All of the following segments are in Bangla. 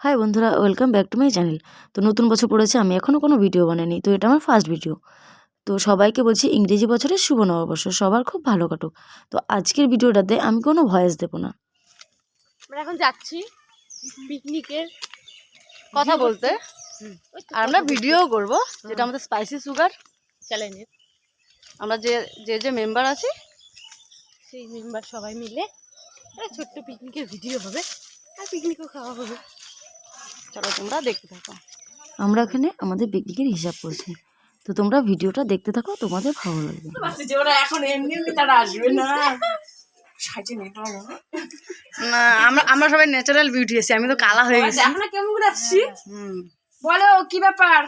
হাই বন্ধুরা welcome back to my channel তো নতুন বছর পড়েছে আমি এখনও কোনো ভিডিও বানাইনি তো এটা আমার ফার্স্ট ভিডিও তো সবাইকে বলছি ইংরেজি বছরের শুভ নববর্ষ সবার খুব ভালো কাটুক। তো আজকের ভিডিওটাতে আমি কোনো ভয়েস দেবো না। আমরা এখন যাচ্ছি পিকনিকের কথা বলতে। আর আমরা ভিডিও করব যেটা আমাদের স্পাইসি সুগার চ্যালেঞ্জের আমরা যে যে যে মেম্বার আছি সেই মেম্বার সবাই মিলে একটা ছোট্ট পিকনিকের ভিডিও হবে আর পিকনিকও খাওয়া হবে। চলো তোমরা দেখতে থাকো। আমরা এখানে আমাদের পিকনিকের হিসাব করছি। তো তোমরা ভিডিওটা দেখতে থাকো তোমাদের ভালো লাগবে। এখন এমনি এমনি তারা আসবে না? সাইজে নিতে না। না আমরা আমরা সবাই ন্যাচারাল বিউটি আছি আমি তো কালা হয়ে গেছি। দেখো না কেমন করে আসছি। বলো কি ব্যাপার?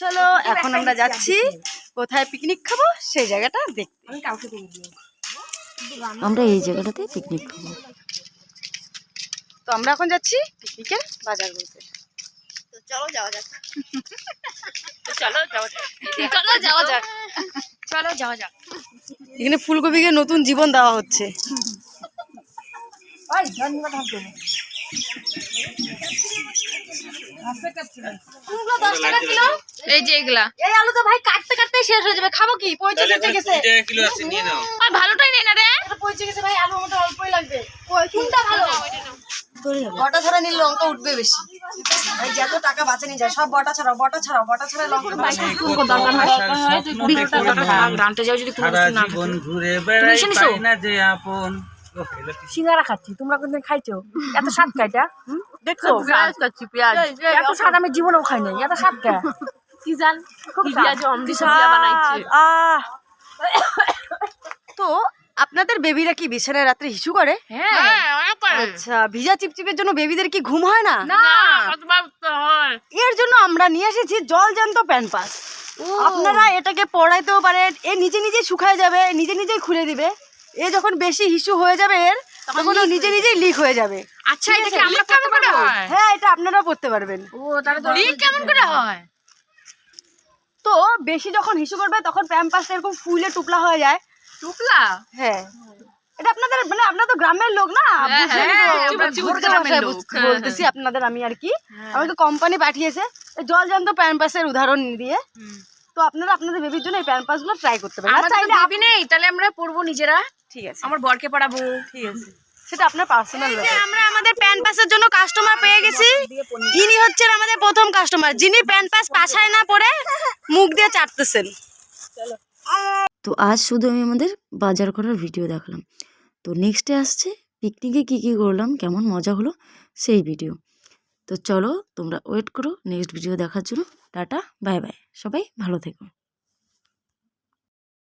চলো এখন আমরা যাচ্ছি। কোথায় পিকনিক খাব সেই জায়গাটা দেখতে। আমি কাউকে আমরা এই জায়গাটাতে পিকনিক খাব তো আমরা এখন যাচ্ছি পিকনিকে বাজার করতে তো চলো যাওয়া যাক। চলো যাওয়া যাক। চলো যাওয়া যাক। চলো যাওয়া যাক। এখানে ফুলকপিকে নতুন জীবন দেওয়া হচ্ছে। এই যে এগুলা এই আলু তো ভাই কাটতে কাটতে শেষ হয়ে যাবে খাব কি পয়সা তাহলে গেছে কিলো আছে নিয়ে নাও আর ভালোটাই নেই না রে পৌঁছে গেছে ভাই আলু আমাদের অল্পই লাগবে কোনটা ভালো বটা ছাড়া নিলে লঙ্কা উঠবে বেশি ভাই যত টাকা বাঁচে নিয়ে যায় সব বটা ছাড়াও বটা ছাড়াও বটা ছাড়া লঙ্কা যাও যদি ঘুরে বেড়াই না যে আপন? সিঙ্গারা খাচ্ছি তোমরা কোনদিন খাইছো? এত স্বাদ খাইটা দেখছ? পেঁয়াজ। কাচ্ছি পেঁয়াজ এত স্বাদ আমি জীবনেও খাই নাই এত স্বাদ কে? কি জান? তো আপনাদের বেবিরা কি বিছানায় রাত্রে হিসু করে? হ্যাঁ। আচ্ছা ভিজা চিপচিপের জন্য বেবিদের কি ঘুম হয় না? হয়। এর জন্য আমরা নিয়ে এসেছি জল জ্যান্ত প্যানপাস আপনারা এটাকে পড়াইতেও পারেন এ নিজে নিজেই শুকায় যাবে নিজে নিজেই খুলে দিবে। এ যখন বেশি হিসু হয়ে যাবে এর তখন ও নিজে নিজেই লিক হয়ে যাবে। আচ্ছা এটা কি আমরা করতে পারব? হ্যাঁ? এটা আপনারাও পড়তে পারবেন। ও তাহলে তো লিক কেমন করে হয়? তো বেশি যখন হিসু করবে তখন প্যাম্পাসটা এরকম ফুলে টুকলা হয়ে যায়। টুকলা হ্যাঁ। এটা আপনাদের মানে আপনারা তো গ্রামের লোক না? হ্যাঁ? হ্যাঁ, হ্যাঁ, বলতেছি আপনাদের আমি আর কি। আমাকে কোম্পানি পাঠিয়েছে। জল জলজান্ত প্যাম্পাসের উদাহরণ দিয়ে। তো আপনারা আপনাদের বেবির জন্য এই প্যাম্পাসগুলো ট্রাই করতে পারেন। আর চাইলে বেবি নেই তাহলে আমরা পড়ব নিজেরা। ঠিক আছে। আমার বরকে পড়াবো। ঠিক আছে। সেটা আপনার পার্সোনাল আমরা আমাদের প্যান পাসের জন্য কাস্টমার পেয়ে গেছি। ইনি হচ্ছেন আমাদের প্রথম কাস্টমার যিনি প্যান পাস পাছায় না পরে মুখ দিয়ে চাটতেছেন তো আজ শুধু আমি আমাদের বাজার করার ভিডিও দেখালাম। তো নেক্সটে আসছে পিকনিকে কী কী করলাম কেমন মজা হলো সেই ভিডিও তো চলো তোমরা ওয়েট করো নেক্সট ভিডিও দেখার জন্য। টাটা বাই বাই সবাই ভালো থেকো।